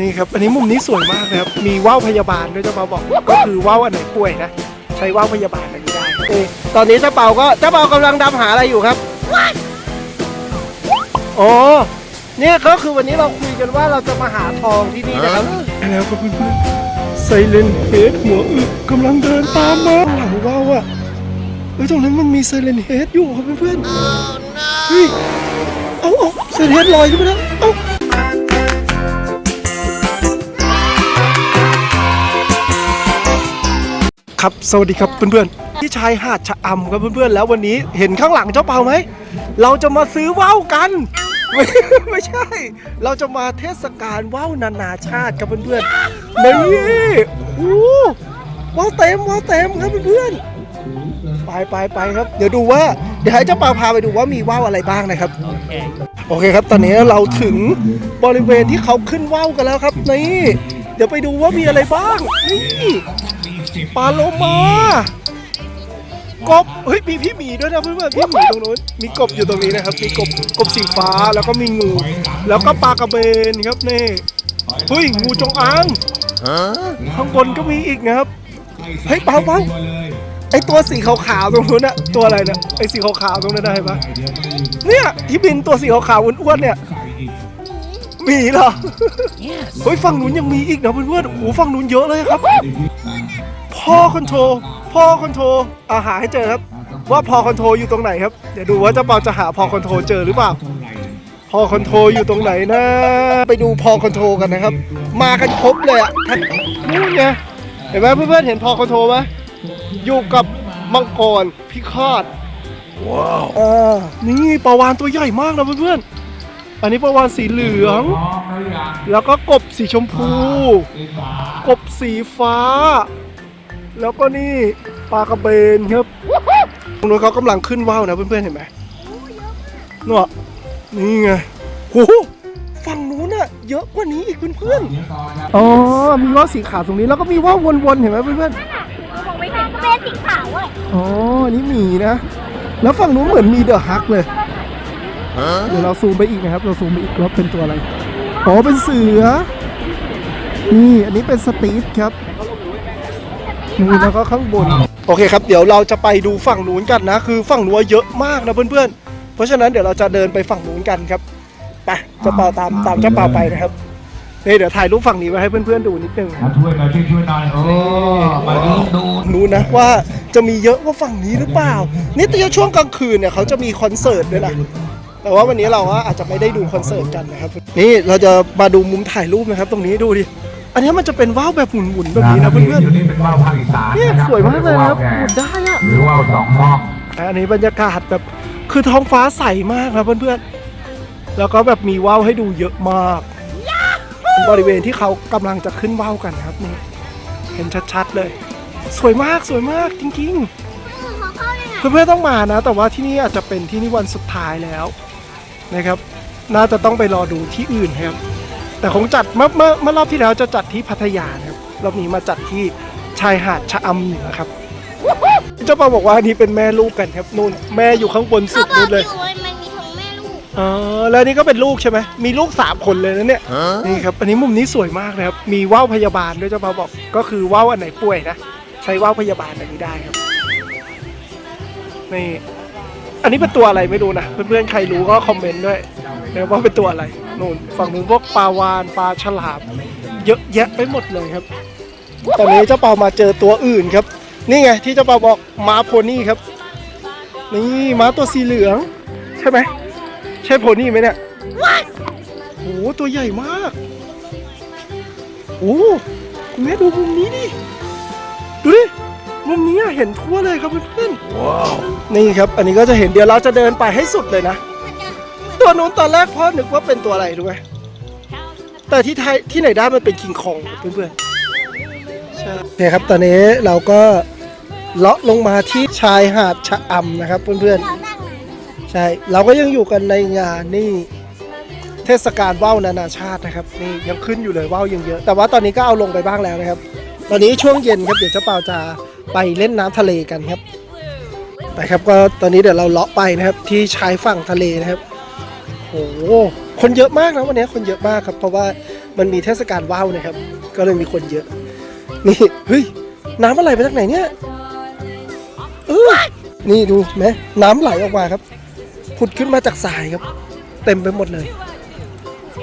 นี่ครับ อันนี้มุมนี้สวยมากเลยครับ มีว่าวพยาบาลด้วยเจ้าเปาบอก ก็คือว่าวอันไหนป่วยนะ ใช้ว่าวพยาบาลอันนี้ได้เออตอนนี้เจ้าเปาก็เจ้าเปากำลังดำหาอะไรอยู่ครับอ๋อเนี่ยก็คือวันนี้เราคุยกันว่าเราจะมาหาทองที่นี่นะครับแล้วก็เพื่อนๆไซเลนเฮดหัวอึกำลังเดินตามมาหลังว่าวอะเฮ้ยตรงนั้นมันมีไซเลนเฮดอยู่ครับเพื่อนๆเฮ้ยเอาเอาไซเลนเฮดลอยขึ้นไปแล้วเอา ครับสวัสดีครับเพื่อนๆที่ชายหาดชะอำครับเพื่อนๆแล้ววันนี้เห็นข้างหลังเจ้าเปาไหมเราจะมาซื้อว่าวกันไม่ไม่ใช่ เราจะมาเทศกาลว่าวนานาชาติครับเพื่อนๆนี่โอ้โหว่าวเต็มว่าวเต็มครับเพื่อนๆไปไปไปครับ เดี๋ยวดูว่าเดี๋ยวให้เจ้าเปาพาไปดูว่ามีว่าวอะไรบ้างนะครับโอเคครับ ตอนนี้เราถึงบริเวณที่เขาขึ้นว่าวกันแล้วครับนี่เดี๋ยวไปดูว่ามีอะไรบ้าง นี่ปลาโลมากบ เฮ้ยมีพี่หมีด้วยนะเพื่อนๆพี่หมีตรงนู้น มีกบอยู่ตรงนี้นะครับ มีกบกบสีฟ้าแล้วก็มีงู แล้วก็ปลากระเบนครับนี่เฮ้ยงูจงอางข้างบนก็มีอีกนะครับ เฮ้ยเปล่าเปล่าไอตัวสีขาวๆตรงนู้นอะตัวอะไรเนี่ยไอสีขาวๆตรงนั้นได้ปะเนี่ยที่บินตัวสีขาวๆอ้วนๆเนี่ย มีเหรอ เฮ้ยฝั่งนู้นยังมีอีกนะเพื่อนๆโอ้โหฝั่งนู้นเยอะเลยครับ พ่อคอนโทรลพ่อคอนโทรลอาหาให้เจอครับ ว่าพอคอนโทรลอยู่ตรงไหนครับ เดี๋ยวดูว่าเจ้าเปาจะหาพอคอนโทรลเจอหรือเปล่า พอคอนโทรลอยู่ตรงไหนนะ ไปดูพอคอนโทรลกันนะครับ มากันครบเลยอะท่านนู่นไงเห็นไหมเพื่อนๆเห็นพอคอนโทรลไหมอยู่กับมังกรพิฆาตว้าวอ่านี่ปลาวานตัวใหญ่มากนะเพื่อนๆ อันนี้ปลาวานสีเหลือง แล้วก็กบสีชมพู กบสีฟ้า แล้วก็นี่ปลากระเบนครับตรงนู้นเขากำลังขึ้นว่าวนะเพื่อนๆเห็นไหมนู่นอะนี่ไงโหฝั่งนู้นอะเยอะกว่านี้อีกเพื่อนๆอ๋อมีว่าวสีขาวตรงนี้แล้วก็มีว่าววนๆเห็นไหมเพื่อนบอกไม่ใช่ก็เป็นสีขาวอะๆอ๋อนี่หมีนะ แล้วฝั่งนู้นเหมือนมีเดอะฮักเลย เดี๋ยวเราซูมไปอีกนะครับ เราซูมไปอีกว่าเป็นตัวอะไร อ๋อ เป็นเสือ นี่ อันนี้เป็นสตีฟครับนี่แล้วก็ข้างบน โอเคครับ เดี๋ยวเราจะไปดูฝั่งนู้นกันนะ คือฝั่งนู้นเยอะมากนะเพื่อนๆ เพราะฉะนั้นเดี๋ยวเราจะเดินไปฝั่งนู้นกันครับ ไปเจะเป่าตามตามเจ้าเป่าไปนะครับนี่เดี๋ยวถ่ายรูปฝั่งนี้ไว้ให้เพื่อนๆดูนิดนึงมาช่วยมาช่วยช่วยหน่อยโอ้มาดูดูรู้นะว่าจะมีเยอะกว่าฝั่งนี้หรือเปล่า นี่ตอนช่วงกลางคืนเนี่ยเขาจะมีคอนเสิร์ตด้วยนะ แต่ว่าวันนี้เราอาจจะไม่ได้ดูคอนเสิร์ตกันนะครับ นี่เราจะมาดูมุมถ่ายรูปนะครับ ตรงนี้ดูดิ อันนี้มันจะเป็นว่าวแบบหมุนๆแบบนี้นะเพื่อนอยู่นี่เป็นว่าวภาคอีสานๆเนี่ยะครับสวยมากเลยนะครับหมุนได้อะหรือว่าวสองห้องอันนี้บรรยากาศแบบคือท้องฟ้าใสมากนะเพื่อนๆ แล้วก็แบบมีว่าวให้ดูเยอะมาก บริเวณที่เขากำลังจะขึ้นว่าวกันนะครับนี่เห็นชัดๆเลย สวยมากสวยมากจริงๆเขาเข้ายังไงเพื่อนๆต้องมานะ แต่ว่าที่นี่อาจจะเป็นที่นี่วันสุดท้ายแล้ว นะครับ น่าจะต้องไปรอดูที่อื่นครับ แต่คงจัดเมื่อเมื่อเมื่อรอบที่แล้วจะจัดที่พัทยานะครับรอบนี้มาจัดที่ชายหาดชะอำเหนือครับเจ้าปาบอกว่าอันนี้เป็นแม่ลูกกันครับนู่นแม่อยู่ข้างบนสุเขาดบอกนู่นเลยอยู่ว่ามันมีทั้งแม่ลูกอ๋อแล้วนี่ก็เป็นลูกใช่ไหมมีลูกสามคนเลยนะเนี่ยนี่ครับอันนี้มุมนี้สวยมากนะครับมีว่าวพยาบาลด้วยเจ้าปาบอกก็คือว่าวอันไหนป่วยนะใช้ว่าวพยาบาลอันนี้ได้ครับนี่ อันนี้เป็นตัวอะไรไม่รู้นะ เพื่อนๆใครรู้ก็คอมเมนต์ด้วยนะว่าเป็นตัวอะไรนู่นฝั่งนู้นพวกปลาวานปลาฉลามเยอะแยะไปหมดเลยครับ ตอนนี้เจ้าเปามาเจอตัวอื่นครับ นี่ไงที่เจ้าเปาบอกม้าโพนี่ครับ นี่ม้าตัวสีเหลือง ใช่ไหมใช่โพนี่ไหมเนี่ยโอ้โหตัวใหญ่มากโอ้คุณแม่ดูมุมนี้ดิดูดิ มุมนี้อะเห็นทั่วเลยครับเพื่อนๆนี่ครับ อันนี้ก็จะเห็นเดี๋ยวเราจะเดินไปให้สุดเลยนะ ตัวนู้นตอนแรกพ่อนึกว่าเป็นตัวอะไรรู้ไหมแต่ที่ไทยที่ไหนได้มันเป็นคิงคองเพื่อนๆใช่โอเคครับตอนนี้เราก็เลาะลงมาที่ชายหาดชะอำนะครับ เพื่อนๆใช่เราก็ยังอยู่กันในงานนี่เทศกาลว่าวนานาชาตินะครับนี่ยังขึ้นอยู่เลยว่าวยังเยอะ แต่ว่าตอนนี้ก็เอาลงไปบ้างแล้วนะครับ ตอนนี้ช่วงเย็นครับเดี๋ยวเจ้าเปาจะ ไปเล่นน้ำทะเลกันครับไปครับก็ตอนนี้เดี๋ยวเราเลาะไปนะครับ ที่ชายฝั่งทะเลนะครับโหคนเยอะมากนะวันนี้คนเยอะมากครับ เพราะว่ามันมีเทศกาลว่าวนะครับ ก็เลยมีคนเยอะ นี่เฮ้ยน้ำอะไรมาจากไหนเนี่ยเออนี่ดูไหมน้ำไหลออกมาครับผุดขึ้นมาจากทรายครับ เต็มไปหมดเลย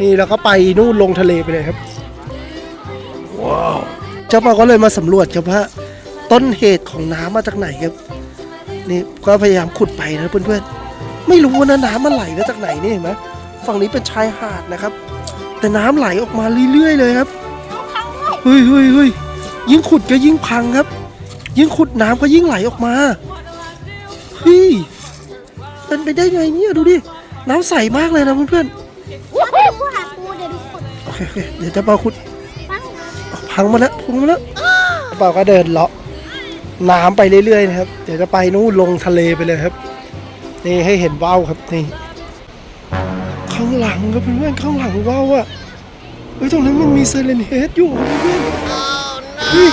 นี่แล้วก็ไปนู่นลงทะเลไปเลยครับว้าวเจ้าปาก็เลยมาสำรวจครับว่า ต้นเหตุของน้ำมาจากไหนครับนี่ก็พยายามขุดไปนะเพื่อนๆ ไม่รู้ว่านะน้ำมันไหลมาจากไหนนี่เห็นไหมฝั่งนี้เป็นชายหาดนะครับ แต่น้ำไหลออกมาเรื่อยๆเลยครับเฮ้ยเฮ้ยเฮ้ยยิ่งขุดก็ยิ่งพังครับ ยิ่งขุดน้ำก็ยิ่งไหลออกมาเฮ้ยเป็นไปได้ไงเนี่ยดูดิน้ำใสมากเลยนะเพื่อนดูหาปูเดี๋ยวดูขุดๆโอเคโอเคเดี๋ยวจะเปาขุดบ้างอ้าวพังมาแล้วพังมาแล้วเปาก็เดินเลาะ น้ำไปเรื่อยๆนะครับ เดี๋ยวจะไปนู่นลงทะเลไปเลยครับ นี่ให้เห็นว่าวครับนี่ ข้างหลังครับเพื่อนๆข้างหลังว่าวอะเฮ้ยตรงนั้นมันมีเซเลนเฮดอยู่ครับเพื่อนๆเฮ้ย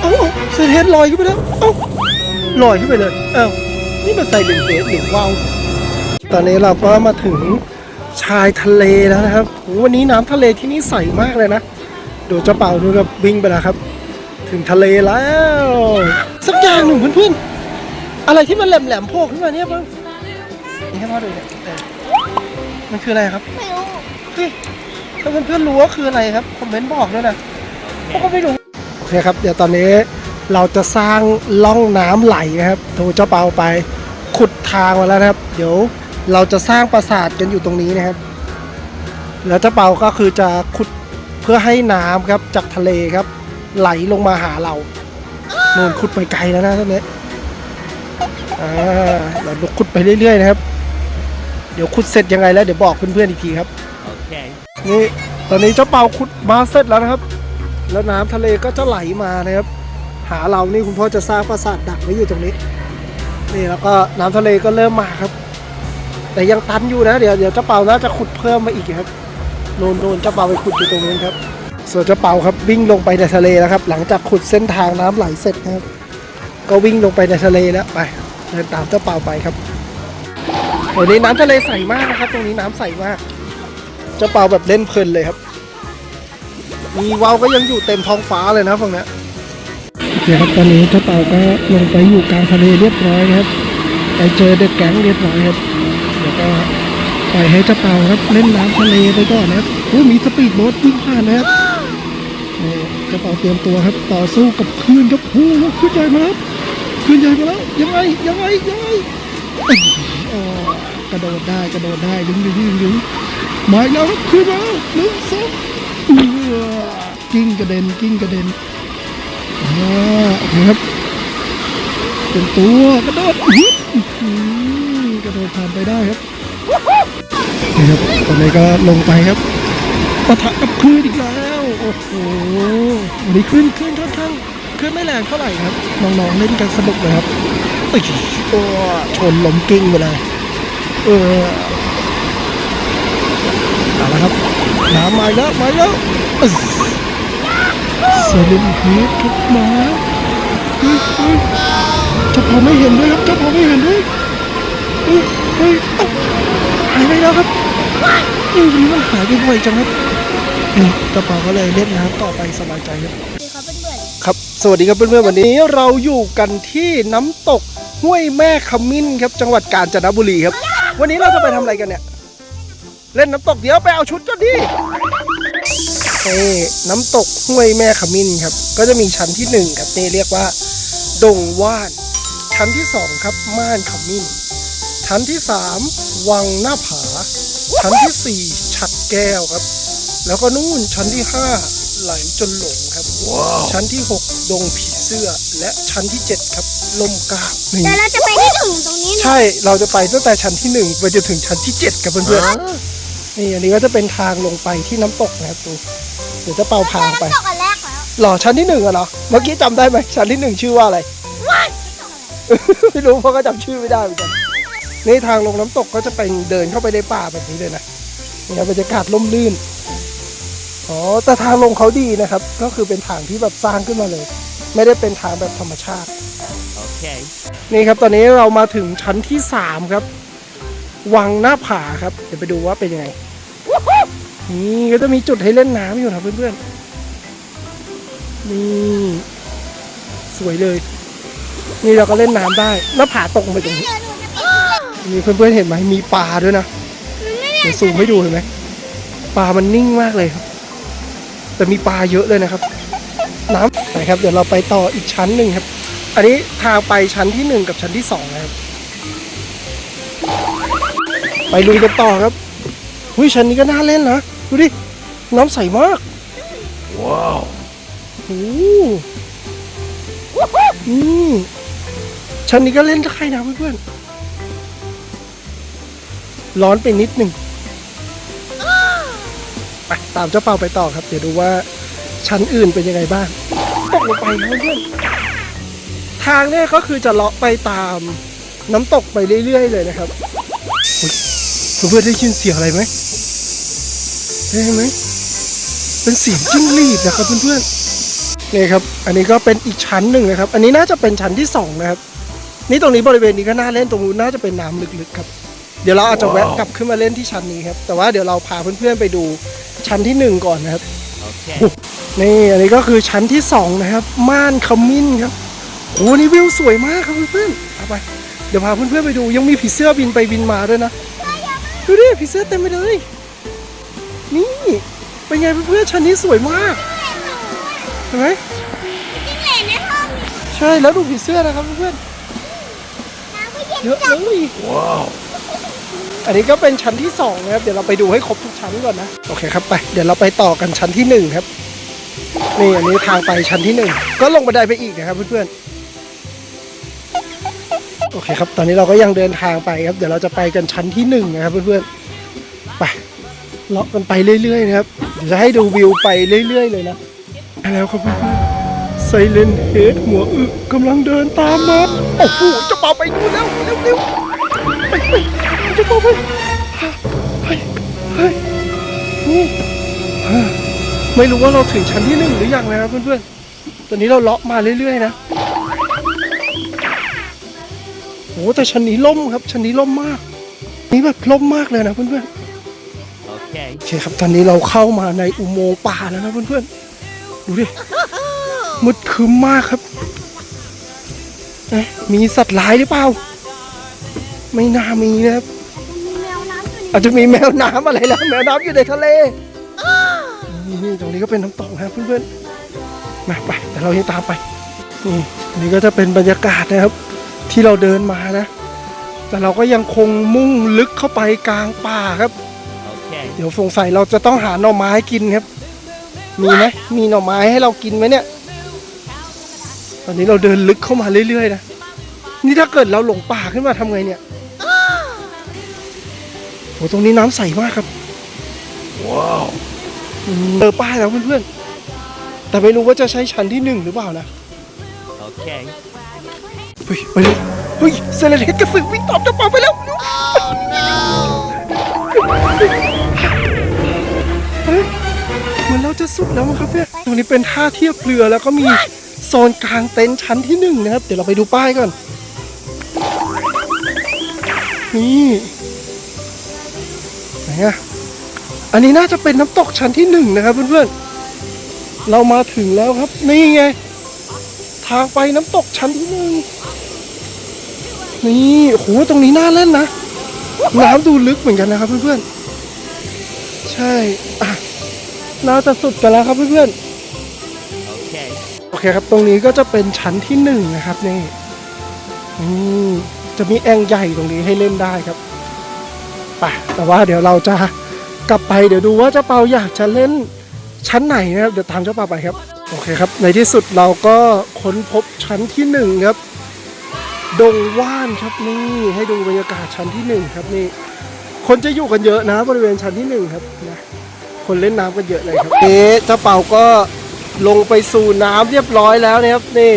เอาเอาเซเลนเฮดลอยขึ้นไปแล้วเอ้าลอยขึ้นไปเลยเอ้านี่มันไซเลนเฮดหรือว่าวตอนนี้เราก็มาถึงชายทะเลแล้วนะครับวันนี้น้ำทะเลที่นี่ใสมากเลยนะเดูเจ้าเป่าดูแบบวิ่งไปแล้วครับ ถึงทะเลแล้ว สักอย่างหนึ่งเพื่อนๆ อะไรที่มันแหลมๆโผล่ขึ้นมาเนี่ยบ้างนี่ให้พ่อดูเนี่ยเออมันคืออะไรครับไม่รู้เฮ้ยถ้าเพื่อนๆรู้ว่าคืออะไรครับคอมเมนต์บอกด้วยนะเพราะก็ไม่รู้โอเคครับ เดี๋ยวตอนนี้เราจะสร้างล่องน้ำไหลนะครับดูเจ้าเปาไป ขุดทางมาแล้วนะครับ เดี๋ยวเราจะสร้างปราสาทกันอยู่ตรงนี้นะครับ แล้วเจ้าเปาก็คือจะขุดเพื่อให้น้ำครับจากทะเลครับ ไหลลงมาหาเราโน่นขุดไปไกลแล้วนะท่านนี้อ่าเราขุดไปเรื่อยๆนะครับ เดี๋ยวขุดเสร็จยังไงแล้วเดี๋ยวบอกเพื่อนๆอีกทีครับนี่ตอนนี้เจ้าเปาขุดมาเสร็จแล้วนะครับ แล้วน้ำทะเลก็จะไหลมานะครับ หาเรานี่คุณพ่อจะสร้างปราสาทดักไว้อยู่ตรงนี้ นี่แล้วก็น้ำทะเลก็เริ่มมาครับ แต่ยังตันอยู่นะ เดี๋ยวเดี๋ยวเจ้าเปาน่าจะขุดเพิ่มมาอีกครับโนนโนนเจ้าเปาไปขุดอยู่ตรงนู้นครับ ส่วนเจ้าเปาครับวิ่งลงไปในทะเลแล้วครับ หลังจากขุดเส้นทางน้ำไหลเสร็จนะครับ ก็วิ่งลงไปในทะเลแล้วไปเดินตามเจ้าเปาไปครับโอ้นี้น้ำทะเลใสมากนะครับ ตรงนี้น้ำใสมากเจ้าเปาแบบเล่นเพลินเลยครับ มีวาวก็ยังอยู่เต็มท้องฟ้าเลยนะฝั่งนี้โอเคครับตอนนี้เจ้าเปาก็ลงไปอยู่กลางทะเลเรียบร้อยครับไปเจอเด็กแก๊งเรียบร้อยครับเดี๋ยวก็ปล่อยให้เจ้าเปาครับเล่นน้ำทะเลไปก่อนนะครับโอ้มีสปีดโบ๊ทวิ่งผ่านนะครับ นี่เจ้าเตรียมตัวครับต่อสู้กับคลื่นครับโอ้โหคลื่นใหญ่มาแล้วคลื่นใหญ่มาแล้วยังไงยังไงยังไงกระโดดได้กระโดดได้ดึงดึงดึงดึงมาอีกแล้วครับขึ้นมาหนึ่งสองเออกิ้งกระเด็นกิ้งกระเด็นอ่าโอเคครับเป็นตัวกระโดดฮึบกระโดดผ่านไปได้ครับนี่ครับตอนนี้ก็ลงไปครับปะทะกับคลื่นอีกแล้ว โอ้โหวันนี้คลื่นคลื่นค่อนข้างคลื่นไม่แรงเท่าไหร่ครับ น้องๆเล่นกันสนุกเลยครับเอ้ยโอ้ชนล้มกิ้งไปเลย เออเอาละครับน้ำมาแล้วมาแล้วอึ๊สเซเลนเฮดครับมาเฮ้ยเฮ้ยจ้าพอไม่เห็นด้วยครับเจ้าพอไม่เห็นด้วยเฮ้ยเฮ้ยหายไปแล้วครับเฮ้ยวันนี้มันหายไปบ่อยจังครับ นี่เจ้าพ่อก็เลยเล่นน้ำต่อไปสบายใจครับดีครับเพื่อนครับสวัสดีครับเพื่อนๆวันนี้เราอยู่กันที่น้ำตกห้วยแม่ขมิ้นครับ จังหวัดกาญจนบุรีครับ วันนี้เราจะไปทำอะไรกันเนี่ย เล่นน้ำตกเดี๋ยวไปเอาชุดก็ดีเอ้น้ำตกห้วยแม่ขมิ้นครับ ก็จะมีชั้นที่หนึ่งครับนี่เรียกว่า ดงว่าน ชั้นที่สองครับม่านขมิ้น ชั้นที่สามวังหน้าผา ชั้นที่สี่ฉัดแก้วครับ แล้วก็นู่นชั้นที่ห้าไหลจนหลงครับ ชั้นที่ 6 ดงผีเสื้อ และชั้นที่ 7 ครับลมกาบๆนี่เดี๋ยวเราจะไปที่ถึงตรงนี้นะใช่เราจะไปตั้งแต่ชั้นที่ 1 ไปจนถึงชั้นที่ 7 กับเพื่อนๆนี่อันนี้ก็จะเป็นทางลงไปที่น้ำตกนะครับดูเดี๋ยวจะเป่าพางไปตกอันแรกแล้วหรอชั้นที่หนึ่งอะเหรอเมื่อกี้จำได้ไหมชั้นที่หนึ่งชื่อว่าอะไร ไม่รู้เพราะก็จำชื่อไม่ได้เหมือนกันนี่ทางลงน้ำตกก็จะเป็นเดินเข้าไปในป่าแบบนี้เลยนะนี่ครับบรรยากาศร่มรื่น อ๋อแต่ทางลงเขาดีนะครับ ก็คือเป็นทางที่แบบสร้างขึ้นมาเลย ไม่ได้เป็นทางแบบธรรมชาตินี่ครับตอนนี้เรามาถึงชั้นที่สามครับ วังหน้าผาครับ เดี๋ยวไปดูว่าเป็นยังไง นี่ก็จะมีจุดให้เล่นน้ำอยู่นะเพื่อนๆ นี่ สวยเลย นี่เราก็เล่นน้ำได้ หน้าผาตกลงไปตรงนี้นี่เพื่อนๆเห็นไหมมีปลาด้วยนะ เดี๋ยวซูมให้ดูเห็นไหมปลามันนิ่งมากเลยครับ แต่มีปลาเยอะเลยนะครับ น้ำไปครับ เดี๋ยวเราไปต่ออีกชั้นหนึ่งครับ อันนี้ทางไปชั้นที่หนึ่งกับชั้นที่สองนะครับ ไปลุยกันต่อครับหุยชั้นนี้ก็น่าเล่นนะดูดิน้ำใสมาก ว้าวโอ้อืมชั้นนี้ก็เล่นได้นะเพื่อนๆร้อนไปนิดหนึ่งไป ตามเจ้าเปาไปต่อครับ เดี๋ยวดูว่าชั้นอื่นเป็นยังไงบ้างตกลงไปนะเพื่อนทางเนี่ยก็คือจะเลาะไปตามน้ำตกไปเรื่อย ๆ เลยนะครับเพื่อนๆได้ยินเสียงอะไรไหมได้ยินไหมเป็นเสียงจิ้งหรีดนะครับเพื่อนๆนี่ครับ อันนี้ก็เป็นอีกชั้นหนึ่งนะครับ อันนี้น่าจะเป็นชั้นที่สองนะครับ นี่ตรงนี้บริเวณนี้ก็น่าเล่นตรงนู้นน่าจะเป็นน้ำลึกๆครับ เดี๋ยวเราอาจจะแวะกลับขึ้นมาเล่นที่ชั้นนี้ครับ แต่ว่าเดี๋ยวเราพาเพื่อนๆไปดู ชั้นที่หนึ่งก่อนนะครับ นี่อันนี้ก็คือชั้นที่สองนะครับ ม่านขมิ้นครับโอ้นี่วิวสวยมากครับเพื่อนๆเอาไป เดี๋ยวพาเพื่อนๆไปดู ยังมีผีเสื้อบินไปบินมาด้วยนะ ดูดิผีเสื้อเต็มไปเลย นี่ เป็นไงเพื่อนๆชั้นนี้สวยมากเห็นไหมจิ้งเหลนในห้องมีใช่แล้วดูผีเสื้อนะครับเพื่อนน้ำก็เย็นๆเยอะเลยว้าว อันนี้ก็เป็นชั้นที่สองนะครับ เดี๋ยวเราไปดูให้ครบทุกชั้นก่อนนะ โอเคครับไป เดี๋ยวเราไปต่อกันชั้นที่หนึ่งครับ นี่อันนี้ทางไปชั้นที่หนึ่งก็ลงบันไดไปอีกนะครับเพื่อนๆ โอเคครับ ตอนนี้เราก็ยังเดินทางไปครับ เดี๋ยวเราจะไปกันชั้นที่หนึ่งนะครับเพื่อนๆ ไปเลาะกันไปเรื่อยๆนะครับ เดี๋ยวจะให้ดูวิวไปเรื่อย ๆ เลยนะไปแล้วครับเพื่อนๆไซเลนเฮดหัวอึกำลังเดินตามมา โอ้โหจะป่าไปดูแล้วเร็วๆไปไป เจะเป่าไปเฮ้ยเฮ้ยนี่ไม่รู้ว่าเราถึงชั้นที่หนึ่งหรือยังนะครับเพื่อนๆ ตอนนี้เราเลาะมาเรื่อยๆนะโอ้แต่ชั้นนี้ล่มครับชั้นนี้ล่มมาก นี่แบบล่มมากเลยนะเพื่อนๆ โอเคครับตอนนี้เราเข้ามาในอุโมงค์ป่าแล้วนะเพื่อนๆ ดูดิ มืดครึ้มมากครับมีสัตว์ร้ายหรือเปล่า ไม่น่ามีนะครับ อยู่ในอาจจะมีแมวน้ำอะไรแล้วแมวน้ำอยู่ในทะเลนี่นี่ตรงนี้ก็เป็นน้ำตกนะครับเพื่อนๆมาไปแต่เรายังตามไปนี่อันนี้ก็จะเป็นบรรยากาศนะครับ ที่เราเดินมานะ แต่เราก็ยังคงมุ่งลึกเข้าไปกลางป่าครับ เดี๋ยวสงสัยเราจะต้องหาหน่อไม้กินครับ มีไหมมีหน่อไม้ให้เรากินไหมเนี่ย ตอนนี้เราเดินลึกเข้ามาเรื่อยๆนะนี่ถ้าเกิดเราหลงป่าขึ้นมาทำไงเนี่ย โหตรงนี้น้ำใสมากครับ ว้าวเจอป้ายแล้วเพื่อนๆ แต่ไม่รู้ว่าจะใช้ชั้นที่หนึ่งหรือเปล่านะ Okay. เฮ้ยไปเลยเฮ้ยเซเลนเฮดกระสือวิ่งตอบเจ้าป่าไปแล้วเร็วเฮ้ยเหมือนเราจะสุดแล้วมั้งครับเนี่ย ตรงนี้เป็นท่าเทียบเรือแล้วก็มีโซนกลางเต็นท์ชั้นที่หนึ่งนะครับ เดี๋ยวเราไปดูป้ายก่อน นี่ไหน อะอันนี้น่าจะเป็นน้ำตกชั้นที่หนึ่งนะครับเพื่อนๆ เรามาถึงแล้วครับ นี่ไง ทางไปน้ำตกชั้นที่หนึ่งนี่โอ้โหตรงนี้น่าเล่นนะ น้ำดูลึกเหมือนกันนะครับเพื่อนๆ ใช่อะน่าจะสุดกันแล้วครับเพื่อน Okay. ๆโอเคครับ ตรงนี้ก็จะเป็นชั้นที่หนึ่งนะครับนี่นี่จะมีแอ่งใหญ่ตรงนี้ให้เล่นได้ครับ ไปแต่ว่าเดี๋ยวเราจะกลับไปเดี๋ยวดูว่าเจ้าเปาอยากจะเล่นชั้นไหนนะครับเดี๋ยวตามเจ้าเปาไปครับโอเคครับในที่สุดเราก็ค้นพบชั้นที่หนึ่งครับดงว่านครับนี่ให้ดูบรรยากาศชั้นที่หนึ่งครับนี่คนจะอยู่กันเยอะนะบริเวณชั้นที่หนึ่งครับนะคนเล่นน้ำกันเยอะเลยครับเอ๊ะเจ้าเป่าก็ลงไปสู่น้ำเรียบร้อยแล้วนะครับนี่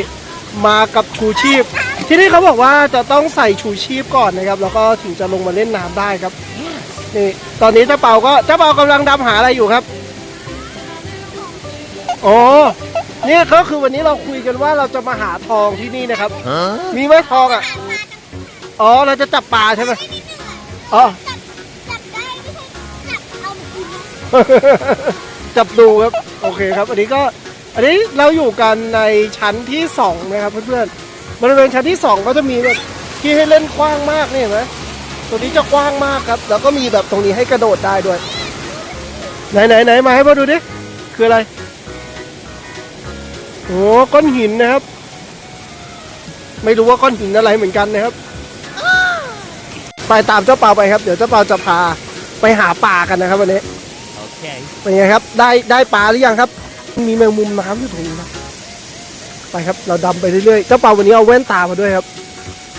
มากับชูชีพ ที่นี่เขาบอกว่าจะต้องใส่ชูชีพก่อนนะครับ แล้วก็ถึงจะลงมาเล่นน้ำได้ครับนี่ตอนนี้เจ้าเป่าก็เจ้าเป่ากำลังดำหาอะไรอยู่ครับอ๋อเนี่ยก็คือวันนี้เราคุยกันว่าเราจะมาหาทองที่นี่นะครับ Huh? มีไหมทองอะ อ๋อเราจะจับปลาใช่ไหมอ๋อจับจับได้ไม่ใช่จับเอามากินจับดูครับ โอเคครับ อันนี้ก็ อันนี้เราอยู่กันในชั้นที่สองนะครับเพื่อนๆ บริเวณชั้นที่สองก็จะมีแบบที่ให้เล่นกว้างมากนี่เห็นไหมตัวนี้จะกว้างมากครับ แล้วก็มีแบบตรงนี้ให้กระโดดได้ด้วย ไหนไหนไหนมาให้มาดูดิ คืออะไร โอ้ก้อนหินนะครับ ไม่รู้ว่าก้อนหินอะไรเหมือนกันนะครับ ไปตามเจ้าเปาไปครับ เดี๋ยวเจ้าเปาจะพาไปหาปลากันนะครับวันนี้ Okay. เป็นไงครับ ได้ได้ปลาหรือยังครับ มีแมงมุมน้ำอยู่ตรงนี้นะ ไปครับ เราดำไปเรื่อยๆ เจ้าเปาวันนี้เอาแว่นตามาด้วยครับ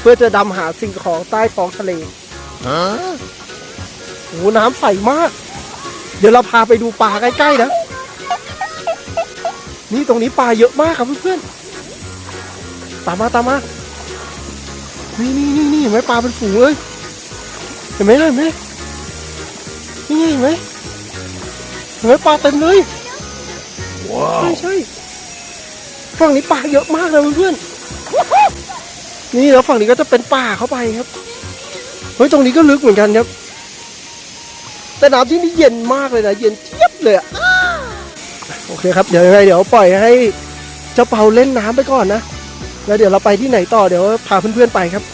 เพื่อจะดำหาสิ่งของใต้ท้องทะเล Huh? โอ้โหน้ำใสมาก เดี๋ยวเราพาไปดูปลาใกล้ๆนะ นี่ตรงนี้ปลาเยอะมากครับเพื่อนๆ ตามมาตามมา นี่นี่นี่นี่เห็นไหมปลาเป็นฝูงเลย เห็นไหมเห็นไหมนี่เห็นไหมเห็นไหมปลาเต็มเลยใช่ใช่ ฝั่งนี้ปลาเยอะมากเลยเพื่อนๆนี่แล้วฝั่งนี้ก็จะเป็นป่าเข้าไปครับเฮ้ยตรงนี้ก็ลึกเหมือนกันครับ แต่น้ำที่นี่เย็นมากเลยนะเย็นเจี๊ยบเลยอะโอเคครับเดี๋ยวยังไงเดี๋ยวปล่อยให้เจ้าเปาเล่นน้ำไปก่อนนะแล้วเดี๋ยวเราไปที่ไหนต่อเดี๋ยวพาเพื่อนๆไปครับ